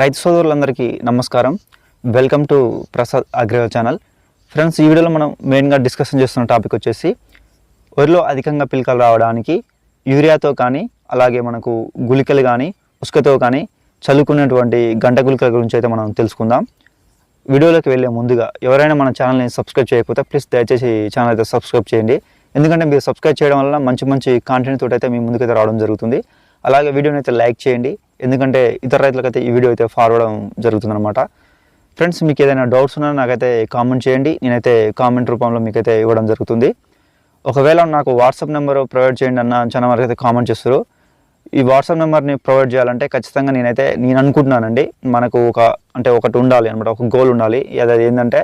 రైతు సోదరులందరికీ నమస్కారం. Welcome to Prasad agriculture channel friends ఈ వీడియోలో మనం మెయిన్గా డిస్కషన్ చేస్తున్న టాపిక్ వచ్చేసి వరిలో అధికంగా పిలకలు రావడానికి యూరియాతో కానీ అలాగే మనకు గుళికలు కానీ ఉసుకతో కానీ చల్లుకున్నటువంటి గంట గుళికల గురించి అయితే మనం తెలుసుకుందాం. వీడియోలోకి వెళ్ళే ముందుగా ఎవరైనా మన ఛానల్ని సబ్స్క్రైబ్ చేయకపోతే ప్లీజ్ దయచేసి ఛానల్ అయితే సబ్స్క్రైబ్ చేయండి. ఎందుకంటే మీరు సబ్స్క్రైబ్ చేయడం వల్ల మంచి మంచి కాంటెంట్ తోటి అయితే మీ ముందుకైతే రావడం జరుగుతుంది. అలాగే వీడియోని అయితే లైక్ చేయండి. ఎందుకంటే ఇతర రైతులకైతే ఈ వీడియో అయితే ఫార్వర్డ్ జరుగుతుందనమాట ఫ్రెండ్స్ మీకు ఏదైనా డౌట్స్ ఉన్నా నాకైతే కామెంట్ చేయండి. నేనైతే కామెంట్ రూపంలో మీకైతే ఇవ్వడం జరుగుతుంది. ఒకవేళ నాకు వాట్సాప్ నెంబర్ ప్రొవైడ్ చేయండి అన్న చాలా వరకు అయితే కామెంట్ చేస్తారు. ఈ వాట్సాప్ నెంబర్ని ప్రొవైడ్ చేయాలంటే ఖచ్చితంగా నేనైతే నేను అనుకుంటున్నానండి. మనకు ఒక అంటే ఒకటి ఉండాలి అనమాట ఒక గోల్ ఉండాలి. అది ఏంటంటే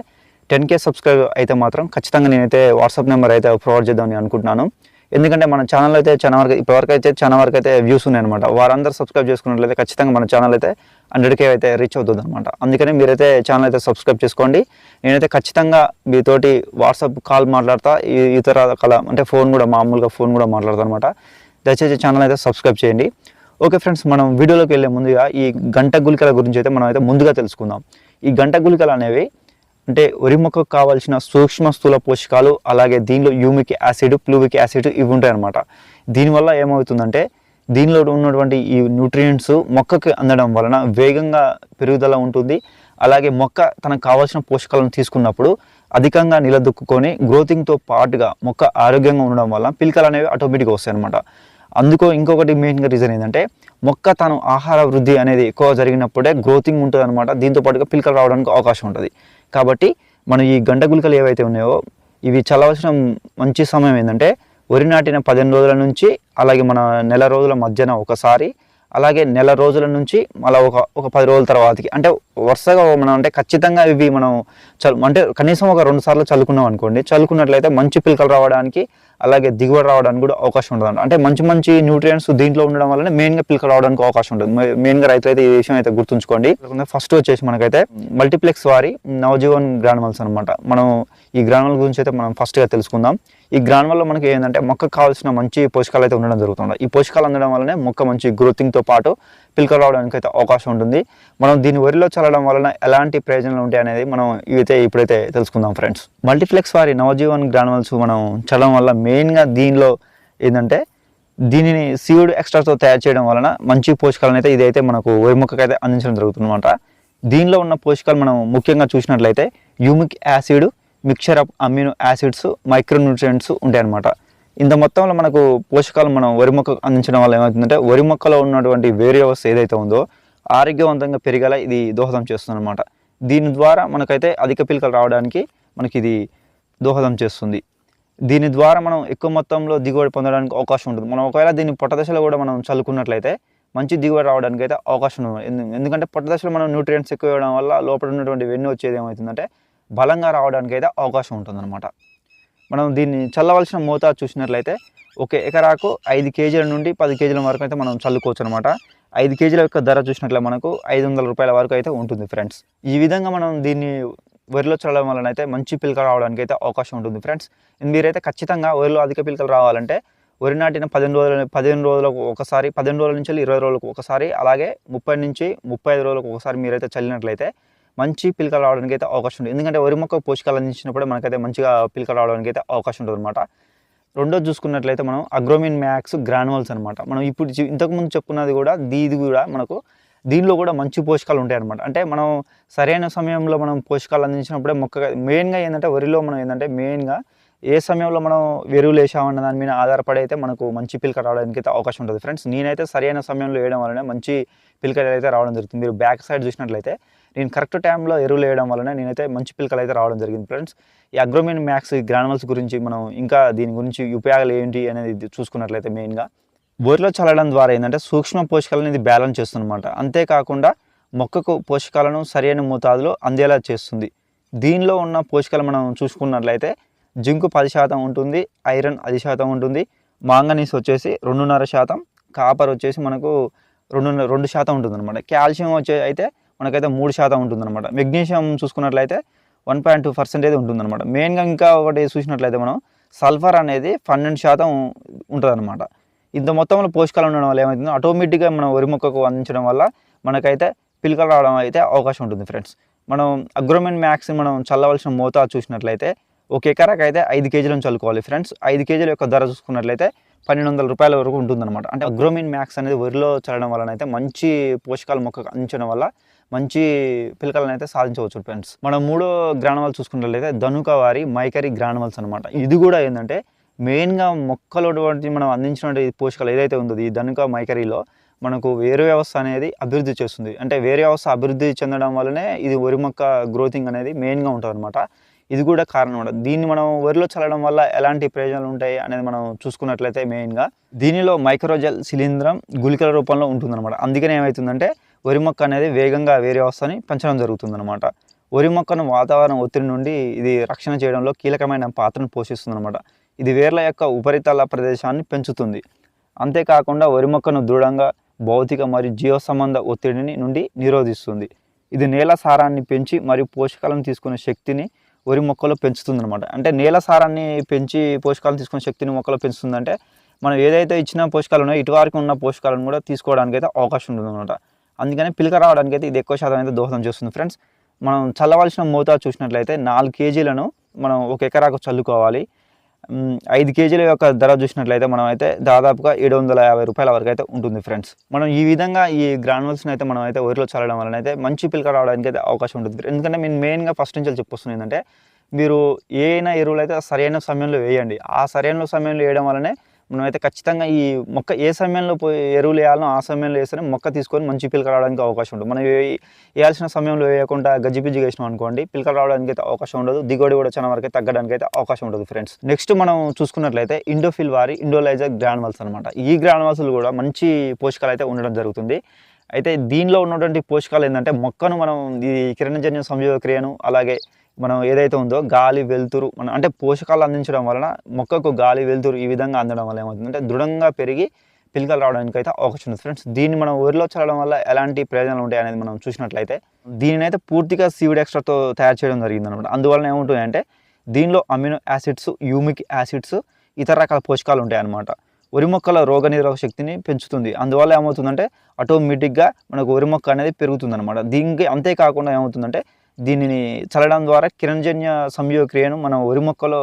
టెన్ కే సబ్స్క్రైబ్ అయితే మాత్రం ఖచ్చితంగా నేనైతే వాట్సాప్ నెంబర్ అయితే ప్రొవైడ్ చేద్దామని అనుకుంటున్నాను. ఎందుకంటే మన ఛానల్ అయితే చాలా వరకు ఇప్పటివరకు అయితే చాలా వరకు అయితే వ్యూస్ ఉన్నాయన్నమాట. వారందరూ సబ్స్క్రైబ్ చేసుకున్నట్లయితే ఖచ్చితంగా మన ఛానల్ అయితే హండ్రెడ్ కే అయితే రీచ్ అవుతుంది అనమాట అందుకనే మీరైతే ఛానల్ అయితే సబ్స్క్రైబ్ చేసుకోండి. నేనైతే ఖచ్చితంగా మీతోటి వాట్సాప్ కాల్ మాట్లాడతా ఈ- ఇతర కల అంటే ఫోన్ కూడా మామూలుగా ఫోన్ కూడా మాట్లాడతా అనమాట దయచేసి ఛానల్ అయితే సబ్స్క్రైబ్ చేయండి. ఓకే ఫ్రెండ్స్ మనం వీడియోలోకి వెళ్ళే ముందుగా ఈ గంట గుళికల గురించి అయితే మనం అయితే ముందుగా తెలుసుకుందాం. ఈ గంట గుళికలు అనేవి అంటే వరి మొక్కకు కావాల్సిన సూక్ష్మ స్థూల పోషకాలు అలాగే దీనిలో యూమిక్ యాసిడ్ ప్లూవిక్ యాసిడ్ ఇవి ఉంటాయి అనమాట దీనివల్ల ఏమవుతుందంటే దీనిలో ఉన్నటువంటి ఈ న్యూట్రియంట్స్ మొక్కకి అందడం వలన వేగంగా పెరుగుదల ఉంటుంది. అలాగే మొక్క తనకు కావాల్సిన పోషకాలను తీసుకున్నప్పుడు అధికంగా నిలదొక్కుని గ్రోతింగ్తో పాటుగా మొక్క ఆరోగ్యంగా ఉండడం వల్ల పిలకలు అనేవి ఆటోమేటిక్గా వస్తాయి అనమాట అందుకో ఇంకొకటి మెయిన్గా రీజన్ ఏంటంటే మొక్క తను ఆహార వృద్ధి అనేది ఎక్కువ జరిగినప్పుడే గ్రోతింగ్ ఉంటుంది అనమాట దీంతో పాటుగా పిలకలు రావడానికి అవకాశం ఉంటుంది. కాబట్టి మనం ఈ గంట గుళికలు ఏవైతే ఉన్నాయో ఇవి చల్లవలసిన మంచి సమయం ఏంటంటే వరి నాటిన పదిహేను రోజుల నుంచి అలాగే మన నెల రోజుల మధ్యన ఒకసారి అలాగే నెల రోజుల నుంచి మళ్ళీ ఒక ఒక పది రోజుల తర్వాతకి. అంటే వరుసగా మనం అంటే ఖచ్చితంగా ఇవి మనం చల్ అంటే కనీసం ఒక రెండు సార్లు చల్లుకున్నాం అనుకోండి చల్లుకున్నట్లయితే మంచి పిలకలు రావడానికి అలాగే దిగుబడి రావడానికి కూడా అవకాశం ఉంటుంది అంటే మంచి మంచి న్యూట్రియంట్స్ దీంట్లో ఉండడం వల్ల మెయిన్గా పిలకలు రావడానికి అవకాశం ఉంటుంది. మెయిన్గా రైతులు అయితే ఈ విషయం అయితే గుర్తుంచుకోండి. ఫస్ట్ వచ్చేసి మనకైతే మల్టీప్లెక్స్ వారి నవజీవన్ గ్రానువల్స్ అనమాట మనం ఈ గ్రానువల్ గురించి అయితే మనం ఫస్ట్గా తెలుసుకుందాం. ఈ గ్రానువల్లో మనకి ఏంటంటే మొక్కకు కావాల్సిన మంచి పోషకాలు అయితే ఉండడం జరుగుతుంది. ఈ పోషకాలు అందడం వల్లనే మొక్క మంచి గ్రోతింగ్తో పాటు పిలకలు రావడానికి అయితే అవకాశం ఉంటుంది. మనం దీని వరిలో చల్లడం వలన ఎలాంటి ప్రయోజనాలు ఉంటాయి అనేది మనం ఇవైతే ఇప్పుడైతే తెలుసుకుందాం ఫ్రెండ్స్ మల్టీప్లెక్స్ వారి నవజీవన్ గ్రానువల్స్ మనం చల్లడం వల్ల మెయిన్గా దీనిలో ఏంటంటే దీనిని సీవుడ్ ఎక్స్ట్రాతో తయారు చేయడం వలన మంచి పోషకాలను అయితే ఇదైతే మనకు వరి అయితే అందించడం జరుగుతుందన్నమాట. దీనిలో ఉన్న పోషకాలు మనం ముఖ్యంగా చూసినట్లయితే humic acid mixture of amino acids micronutrients ఉంటాయి అనమాట ఇంత మొత్తంలో మనకు పోషకాలు మనం వరి మొక్కకు అందించడం వల్ల ఏమవుతుందంటే వరి మొక్కలో ఉన్నటువంటి వేరే వ్యవస్థ ఏదైతే ఉందో ఆరోగ్యవంతంగా పెరిగేలా ఇది దోహదం చేస్తుందన్నమాట. దీని ద్వారా మనకైతే అధిక పిలకలు రావడానికి మనకి ఇది దోహదం చేస్తుంది. దీని ద్వారా మనం ఎక్కువ మొత్తంలో దిగుబడి పొందడానికి అవకాశం ఉంటుంది. మనం ఒకవేళ దీన్ని పొట్ట దశలో కూడా మనం చల్లుకున్నట్లయితే మంచి దిగుబడి రావడానికి అయితే అవకాశం ఉంటుంది ఎందు- ఎందుకంటే పొట్ట దశలో మనం న్యూట్రియంట్స్ ఎక్కువ ఇవ్వడం వల్ల లోపల ఉన్నటువంటి వెన్ను వచ్చేది ఏమవుతుందంటే బలంగా రావడానికి అయితే అవకాశం ఉంటుందన్నమాట. మనం దీన్ని చల్లవలసిన మోతాదు చూసినట్లయితే ఒక ఎకరాకు ఐదు కేజీల నుండి పది కేజీల వరకు అయితే మనం చల్లుకోవచ్చు అనమాట ఐదు కేజీల యొక్క ధర చూసినట్లయితే మనకు ఐదు వందల రూపాయల వరకు అయితే ఉంటుంది ఫ్రెండ్స్. ఈ విధంగా మనం దీన్ని వరిలో చల్లడం వలన అయితే మంచి పిలకలు రావడానికి అయితే అవకాశం ఉంటుంది. ఫ్రెండ్స్ మీరైతే ఖచ్చితంగా వరిలో అధిక పిలకలు రావాలంటే వరి నాటిన పదిహేను రోజుల పదిహేను రోజులకు ఒకసారి పదిహేను రోజుల నుంచి ఇరవై రోజులకు ఒకసారి అలాగే ముప్పై నుంచి ముప్పై ఐదు రోజులకు ఒకసారి మీరైతే చల్లినట్లయితే మంచి పిలకలు రావడానికి అయితే అవకాశం ఉంటుంది. ఎందుకంటే వరి మొక్క పోషకాలు అందించినప్పుడు మనకైతే మంచిగా పిలకలు రావడానికి అయితే అవకాశం ఉంటుంది అనమాట రెండోది చూసుకున్నట్లయితే మనం అగ్రోమిన్ మ్యాక్స్ గ్రానువల్స్ అనమాట మనం ఇప్పుడు ఇంతకుముందు చెప్పుకున్నది కూడా దీది కూడా మనకు దీనిలో కూడా మంచి పోషకాలు ఉంటాయి అనమాట అంటే మనం సరైన సమయంలో మనం పోషకాలు అందించినప్పుడే మొక్క మెయిన్గా ఏంటంటే వరిలో మనం ఏంటంటే మెయిన్గా ఏ సమయంలో మనం ఎరువులు వేసామన్న దాని మీద ఆధారపడి అయితే మనకు మంచి పిలక రావడానికి అయితే అవకాశం ఉంటుంది. ఫ్రెండ్స్ నేనైతే సరైన సమయంలో వేయడం వలన మంచి పిలకలు అయితే రావడం జరుగుతుంది. మీరు బ్యాక్ సైడ్ చూసినట్లయితే నేను కరెక్ట్ టైంలో ఎరువులు వేయడం వలన నేనైతే మంచి పిలకలు అయితే రావడం జరిగింది. ఫ్రెండ్స్ ఈ అగ్రోమిన్ మ్యాక్స్ గ్రానువల్స్ గురించి మనం ఇంకా దీని గురించి ఉపయోగాలు ఏంటి అనేది చూసుకున్నట్లయితే మెయిన్గా బోర్లో చల్లడం ద్వారా ఏంటంటే సూక్ష్మ పోషకాలను ఇది బ్యాలెన్స్ చేస్తుందన్నమాట. అంతేకాకుండా మొక్కకు పోషకాలను సరైన మోతాదులో అందేలా చేస్తుంది. దీనిలో ఉన్న పోషకాలు మనం చూసుకున్నట్లయితే జింకు పది శాతం ఉంటుంది ఐరన్ అది శాతం ఉంటుంది మాంగనీస్ వచ్చేసి రెండున్నర శాతం కాపర్ వచ్చేసి మనకు రెండు రెండు శాతం ఉంటుందన్నమాట. కాల్షియం వచ్చే అయితే మనకైతే మూడు శాతం ఉంటుంది అనమాట మెగ్నీషియం చూసుకున్నట్లయితే వన్ పాయింట్ టూ పర్సెంటేజ్ ఉంటుందన్నమాట. మెయిన్గా ఇంకా ఒకటి చూసినట్లయితే మనం సల్ఫర్ అనేది పన్నెండు శాతం ఉంటుంది అనమాట ఇంత మొత్తంలో పోషకాలు ఉండడం వల్ల ఏమవుతుందో ఆటోమేటిక్గా మనం వరి మొక్కకు అందించడం వల్ల మనకైతే పిలకలు రావడం అయితే అవకాశం ఉంటుంది ఫ్రెండ్స్ మనం అగ్రోమెన్ మ్యాక్స్ మనం చల్లవలసిన మోతాదు చూసినట్లయితే ఒక ఎకరాకి అయితే ఐదు కేజీలను చల్లుకోవాలి ఫ్రెండ్స్ ఐదు కేజీల యొక్క ధర చూసుకున్నట్లయితే పన్నెండు వందల రూపాయల వరకు ఉంటుందన్నమాట. అంటే అగ్రోమిన్ మ్యాక్స్ అనేది వరిలో చల్లడం వలన అయితే మంచి పోషకాలు మొక్కకు అందించడం వల్ల మంచి పిలకలను అయితే సాధించవచ్చు ఫ్రెండ్స్ మనం మూడో గ్రానవల్ చూసుకున్నట్లయితే ధనుక వారి మైకరీ గ్రానవల్స్ అనమాట ఇది కూడా ఏంటంటే మెయిన్గా మొక్కలు మనం అందించినటువంటి పోషకాలు ఏదైతే ఉందో ఈ ధనుక మైకరీలో మనకు వేరు వ్యవస్థ అనేది అభివృద్ధి చేస్తుంది. అంటే వేరు వ్యవస్థ అభివృద్ధి చెందడం వల్లనే ఇది వరి మొక్క గ్రోతింగ్ అనేది మెయిన్గా ఉంటుంది అనమాట ఇది కూడా కారణం అనమాట దీన్ని మనం వరిలో చల్లడం వల్ల ఎలాంటి ప్రయోజనాలు ఉంటాయి అనేది మనం చూసుకున్నట్లయితే మెయిన్గా దీనిలో మైక్రోజెల్ శిలీంద్రం గుళికల రూపంలో ఉంటుందన్నమాట. అందుకనే ఏమవుతుందంటే వరి మొక్క అనేది వేగంగా వేరే వ్యవస్థని పెంచడం జరుగుతుందన్నమాట. వరి మొక్కను వాతావరణ ఒత్తిడి నుండి ఇది రక్షణ చేయడంలో కీలకమైన పాత్రను పోషిస్తుందన్నమాట. ఇది వేర్ల యొక్క ఉపరితల ప్రదేశాన్ని పెంచుతుంది. అంతేకాకుండా వరి మొక్కను దృఢంగా భౌతిక మరియు జీవ సంబంధ ఒత్తిడిని నుండి నిరోధిస్తుంది. ఇది నేల సారాన్ని పెంచి మరియు పోషకాలను తీసుకునే శక్తిని వరి మొక్కలో పెంచుతుంది అనమాట అంటే నేల సారాన్ని పెంచి పోషకాలను తీసుకునే శక్తిని మొక్కలో పెంచుతుందంటే మనం ఏదైతే ఇచ్చిన పోషకాలు ఉన్నాయో ఇటువరకు ఉన్న పోషకాలను కూడా తీసుకోవడానికి అయితే అవకాశం ఉంటుంది అనమాట అందుకని పిలక రావడానికి అయితే ఇది ఎక్కువ శాతం అయితే దోహదం చేస్తుంది ఫ్రెండ్స్. మనం చల్లవలసిన మోతాదు చూసినట్లయితే నాలుగు కేజీలను మనం ఒక ఎకరాకు చల్లుకోవాలి. ఐదు కేజీల యొక్క ధర చూసినట్లయితే మనం అయితే దాదాపుగా ఏడు వందల యాభై రూపాయల వరకు అయితే ఉంటుంది ఫ్రెండ్స్. మనం ఈ విధంగా ఈ గ్రానువల్స్ని అయితే మనం అయితే వరిలో చల్లడం వలన అయితే మంచి పిలక రావడానికి అయితే అవకాశం ఉంటుంది ఎందుకంటే నేను మెయిన్గా ఫస్ట్ నుంచి చెప్పొస్తుంది ఏంటంటే మీరు ఏ అయినా ఎరువులు అయితే సరైన సమయంలో వేయండి. ఆ సరైన సమయంలో వేయడం వల్లనే మనమైతే ఖచ్చితంగా ఈ మొక్క ఏ సమయంలో పోయి ఎరువులు వేయాలనో ఆ సమయంలో వేస్తేనే మొక్క తీసుకొని మంచి పిలక రావడానికి అవకాశం ఉంటుంది. మనం వేయాల్సిన సమయంలో వేయకుండా గజిబిజిగా వేసినాం అనుకోండి పిలకలు రావడానికి అయితే అవకాశం ఉండదు దిగుబడి కూడా చాలా వరకు తగ్గడానికి అయితే అవకాశం ఉంటుంది ఫ్రెండ్స్ నెక్స్ట్ మనం చూసుకున్నట్లయితే ఇండోఫిల్ వారి ఇండోలైజర్ గ్రానువల్స్ అనమాట ఈ గ్రానువల్స్ కూడా మంచి పోషకాలు అయితే ఉండడం జరుగుతుంది. అయితే దీనిలో ఉన్నటువంటి పోషకాలు ఏంటంటే మొక్కను మనం ఈ కిరణజన్య సంయోగ క్రియను అలాగే మనం ఏదైతే ఉందో గాలి వెలుతురు మనం అంటే పోషకాలు అందించడం వలన మొక్కకు గాలి వెలుతురు ఈ విధంగా అందడం వల్ల ఏమవుతుందంటే దృఢంగా పెరిగి పిలకలు రావడానికి అయితే అవకాశం ఉంది. ఫ్రెండ్స్ దీన్ని మనం ఊరిలో చల్లడం వల్ల ఎలాంటి ప్రయోజనాలు ఉంటాయి అనేది మనం చూసినట్లయితే దీనిని అయితే పూర్తిగా సీవిడ్ ఎక్స్ట్రాతో తయారు చేయడం జరిగింది అనమాట అందువలన ఏముంటుందంటే దీనిలో అమినో యాసిడ్స్ యూమిక్ యాసిడ్స్ ఇతర రకాల పోషకాలు ఉంటాయి అన్నమాట వరి మొక్కల రోగనిరోధక శక్తిని పెంచుతుంది. అందువల్ల ఏమవుతుందంటే ఆటోమేటిక్గా మనకు వరి మొక్క అనేది పెరుగుతుంది అనమాట దీనికి అంతేకాకుండా ఏమవుతుందంటే దీనిని చల్లడం ద్వారా కిరణజన్య సంయోక్రియను మనం వరి మొక్కలో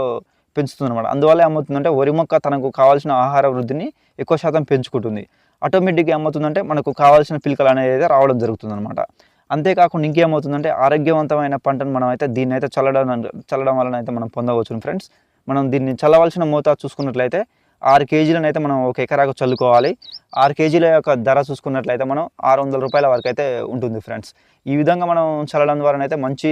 పెంచుతుంది అనమాట అందువల్ల ఏమవుతుందంటే వరి మొక్క తనకు కావాల్సిన ఆహార వృద్ధిని ఎక్కువ శాతం పెంచుకుంటుంది. ఆటోమేటిక్గా ఏమవుతుందంటే మనకు కావాల్సిన పిలకలు అనేది అయితే రావడం జరుగుతుంది అనమాట అంతేకాకుండా ఇంకేమవుతుందంటే ఆరోగ్యవంతమైన పంటను మనం అయితే దీన్ని అయితే చల్లడం చల్లడం వలన అయితే మనం పొందవచ్చు ఫ్రెండ్స్. మనం దీన్ని చల్లవలసిన మోతాదు చూసుకున్నట్లయితే ఆరు కేజీలను అయితే మనం ఒక ఎకరాకు చల్లుకోవాలి. ఆరు కేజీల యొక్క ధర చూసుకున్నట్లయితే మనం ఆరు వందల రూపాయల వరకు అయితే ఉంటుంది ఫ్రెండ్స్. ఈ విధంగా మనం చల్లడం ద్వారా అయితే మంచి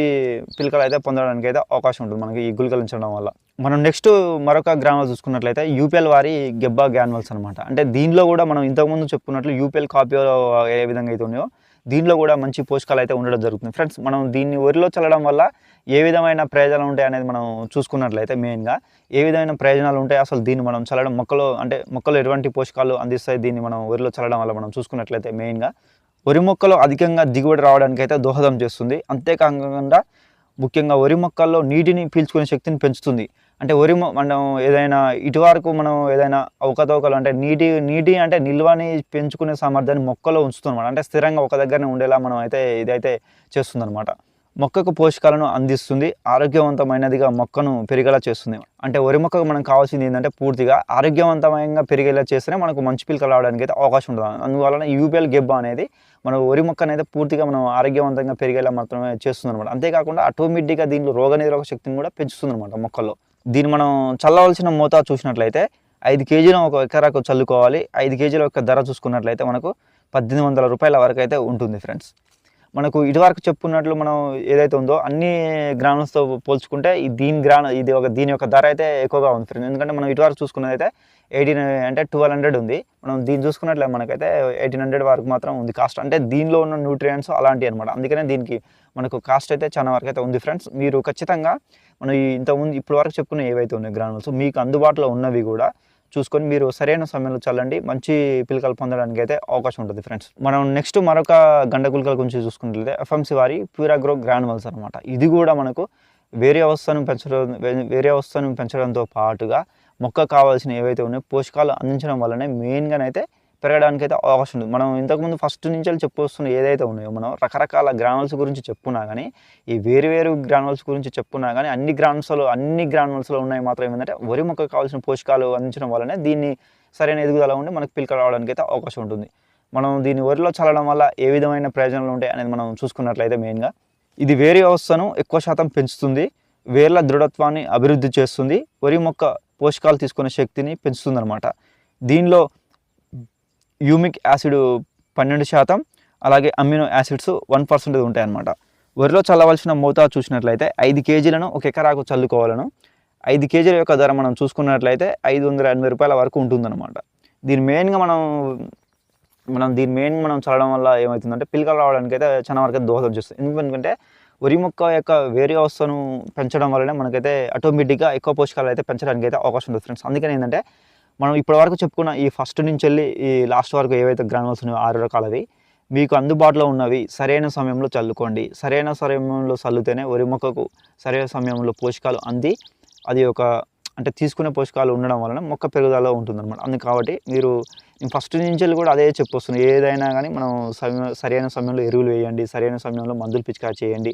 పిలకలు అయితే పొందడానికి అయితే అవకాశం ఉంటుంది మనకి ఈ గుళికలు చల్లడం వల్ల. మనం నెక్స్ట్ మరొక గ్రామాలు చూసుకున్నట్లయితే యూపీఎల్ వారి గెబ్బా గ్యాన్వల్స్ అనమాట అంటే దీనిలో కూడా మనం ఇంతకుముందు చెప్పుకున్నట్లు యూపీఎల్ కాపీ ఏ విధంగా అయితే ఉన్నాయో దీనిలో కూడా మంచి పోషకాలు అయితే ఉండడం జరుగుతుంది. ఫ్రెండ్స్ మనం దీన్ని వరిలో చల్లడం వల్ల ఏ విధమైన ప్రయోజనాలు ఉంటాయి అనేది మనం చూసుకున్నట్లయితే మెయిన్గా ఏ విధమైన ప్రయోజనాలు ఉంటాయి అసలు దీన్ని మనం చల్లడం మొక్కలు అంటే మొక్కలు ఎటువంటి పోషకాలు అందిస్తాయి దీన్ని మనం వరిలో చల్లడం వల్ల మనం చూసుకున్నట్లయితే మెయిన్గా వరి మొక్కలు అధికంగా దిగుబడి రావడానికి అయితే దోహదం చేస్తుంది. అంతేకాకుండా ముఖ్యంగా వరి మొక్కల్లో నీటిని పీల్చుకునే శక్తిని పెంచుతుంది. అంటే వరి మొ- మనం ఏదైనా ఇటువరకు మనం ఏదైనా అవకతవకలు అంటే నీటి నీటి అంటే నిల్వని పెంచుకునే సామర్థ్యాన్ని మొక్కలో ఉంచుతుంది అంటే స్థిరంగా ఒక దగ్గరనే ఉండేలా మనం అయితే ఇదైతే చేస్తుందన్నమాట. మొక్కకు పోషకాలను అందిస్తుంది ఆరోగ్యవంతమైనదిగా మొక్కను పెరిగేలా చేస్తుంది. అంటే వరి మొక్కకు మనం కావాల్సింది ఏంటంటే పూర్తిగా ఆరోగ్యవంతమైనగా పెరిగేలా చేస్తేనే మనకు మంచి పిలకలు రావడానికి అయితే అవకాశం ఉంటుంది. అందువలన యూపీఎల్ గెబ్బ అనేది మన వరి మొక్క అనేది పూర్తిగా మనం ఆరోగ్యవంతంగా పెరిగేలా మాత్రమే చేస్తుంది అనమాట అంతేకాకుండా ఆటోమేటిక్గా దీనిలో రోగనిరోధక శక్తిని కూడా పెంచుతుంది అనమాట మొక్కల్లో. దీన్ని మనం చల్లవలసిన మోతాదు చూసినట్లయితే ఐదు కేజీలు ఒక ఎకరాకు చల్లుకోవాలి. ఐదు కేజీల యొక్క ధర చూసుకున్నట్లయితే మనకు పద్దెనిమిది వందల రూపాయల వరకు అయితే ఉంటుంది ఫ్రెండ్స్ మనకు ఇదివరకు చెప్పుకున్నట్లు మనం ఏదైతే ఉందో అన్ని గ్రామ్స్తో పోల్చుకుంటే ఈ దీని గ్రామ్ ఇది ఒక దీని యొక్క ధర అయితే ఎక్కువగా ఉంది ఫ్రెండ్స్. ఎందుకంటే మనం ఇటువరకు చూసుకున్నది అయితే ఎయిటీన్ అంటే ట్వెల్వ్ హండ్రెడ్ ఉంది. మనం దీన్ని చూసుకున్నట్లే మనకైతే ఎయిటీన్ హండ్రెడ్ వరకు మాత్రం ఉంది కాస్ట్. అంటే దీనిలో ఉన్న న్యూట్రియంట్స్ అలాంటివి అనమాట అందుకనే దీనికి మనకు కాస్ట్ అయితే చాలా వరకు అయితే ఉంది ఫ్రెండ్స్. మీరు ఖచ్చితంగా మనం ఇంతకుముందు ఇప్పుడు వరకు చెప్పుకున్న ఏవైతే ఉన్నాయి గ్రానువల్స్ మీకు అందుబాటులో ఉన్నవి కూడా చూసుకొని మీరు సరైన సమయంలో చల్లండి. మంచి పిలకలు పొందడానికి అయితే అవకాశం ఉంటుంది ఫ్రెండ్స్. మనం నెక్స్ట్ మరొక గండ గుళికల గురించి చూసుకున్నట్లయితే ఎఫ్ఎంసి వారి ప్యూరాగ్రో గ్రానువల్స్ అనమాట ఇది కూడా మనకు వేరే అవస్థను పెంచడం వేరే అవస్థను పెంచడంతో పాటుగా మొక్క కావాల్సిన ఏవైతే ఉన్నాయో పోషకాలు అందించడం వల్లనే మెయిన్గానైతే పెరగడానికి అయితే అవకాశం ఉంది. మనం ఇంతకుముందు ఫస్ట్ నుంచి చెప్పు వస్తున్న ఏదైతే ఉన్నాయో మనం రకరకాల గ్రానువల్స్ గురించి చెప్పున్నా కానీ ఈ వేరు వేరు గురించి చెప్పుకున్నా కానీ అన్ని గ్రానువల్స్లో అన్ని గ్రానువల్స్లో ఉన్నాయి మాత్రం ఏంటంటే వరి మొక్క కావాల్సిన పోషకాలు అందించడం వల్లనే దీన్ని సరైన ఎదుగుదల ఉండి మనకు పిలక రావడానికి అయితే అవకాశం ఉంటుంది. మనం దీన్ని వరిలో చల్లడం వల్ల ఏ విధమైన ప్రయోజనాలు ఉంటాయి అనేది మనం చూసుకున్నట్లయితే మెయిన్గా ఇది వేరు వ్యవస్థను ఎక్కువ శాతం పెంచుతుంది. వేర్ల దృఢత్వాన్ని అభివృద్ధి చేస్తుంది. వరి మొక్క పోషకాలు తీసుకునే శక్తిని పెంచుతుంది అనమాట దీనిలో యూమిక్ యాసిడ్ పన్నెండు శాతం అలాగే అమినో యాసిడ్స్ వన్ పర్సెంటేజ్ ఉంటాయి అన్నమాట వరిలో చల్లవలసిన మోతాదు చూసినట్లయితే ఐదు కేజీలను ఒక ఎకరాకు చల్లుకోవాలను. ఐదు కేజీల యొక్క ధర మనం చూసుకున్నట్లయితే ఐదు వందల ఎనభై రూపాయల వరకు ఉంటుందన్నమాట. దీని మెయిన్గా మనం మనం దీని మెయిన్ మనం చల్లడం వల్ల ఏమవుతుందంటే పిల్లకలు రావడానికి అయితే చాలా వరకు అయితే దోహదం చేస్తుంది. ఎందుకంటే వరి మొక్క యొక్క వేరే అవస్థను పెంచడం వల్లనే మనకైతే ఆటోమేటిక్గా ఎక్కువ పోషకాలు అయితే పెంచడానికి అయితే అవకాశం ఉంది ఫ్రెండ్స్ అందుకని ఏంటంటే మనం ఇప్పటి వరకు చెప్పుకున్న ఈ ఫస్ట్ నుంచి వెళ్ళి ఈ లాస్ట్ వరకు ఏవైతే గ్రానోల్స్ ఉన్నాయో ఆరు రకాలవి మీకు అందుబాటులో ఉన్నవి సరైన సమయంలో చల్లుకోండి. సరైన సమయంలో చల్లుతేనే వరి మొక్కకు సరైన సమయంలో పోషకాలు అంది. అది ఒక అంటే తీసుకునే పోషకాలు ఉండడం వలన మొక్క పెరుగుదల ఉంటుందన్నమాట. అందుకు కాబట్టి మీరు ఫస్ట్ నుంచి వెళ్ళి కూడా అదే చెప్పొస్తుంది ఏదైనా కానీ మనం సమయం సరైన సమయంలో ఎరువులు వేయండి సరైన సమయంలో మందులు పిచికారి చేయండి.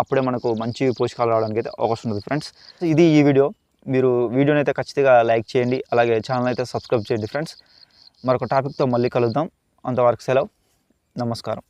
అప్పుడే మనకు మంచి పోషకాలు రావడానికి అయితే అవకాశం ఉంటుంది. ఫ్రెండ్స్ ఇది ఈ వీడియో. మీరు వీడియోని అయితే ఖచ్చితంగా లైక్ చేయండి అలాగే ఛానల్ అయితే సబ్స్క్రైబ్ చేయండి ఫ్రెండ్స్. మరొక టాపిక్తో మళ్ళీ కలుద్దాం. అంతవరకు సెలవు. నమస్కారం.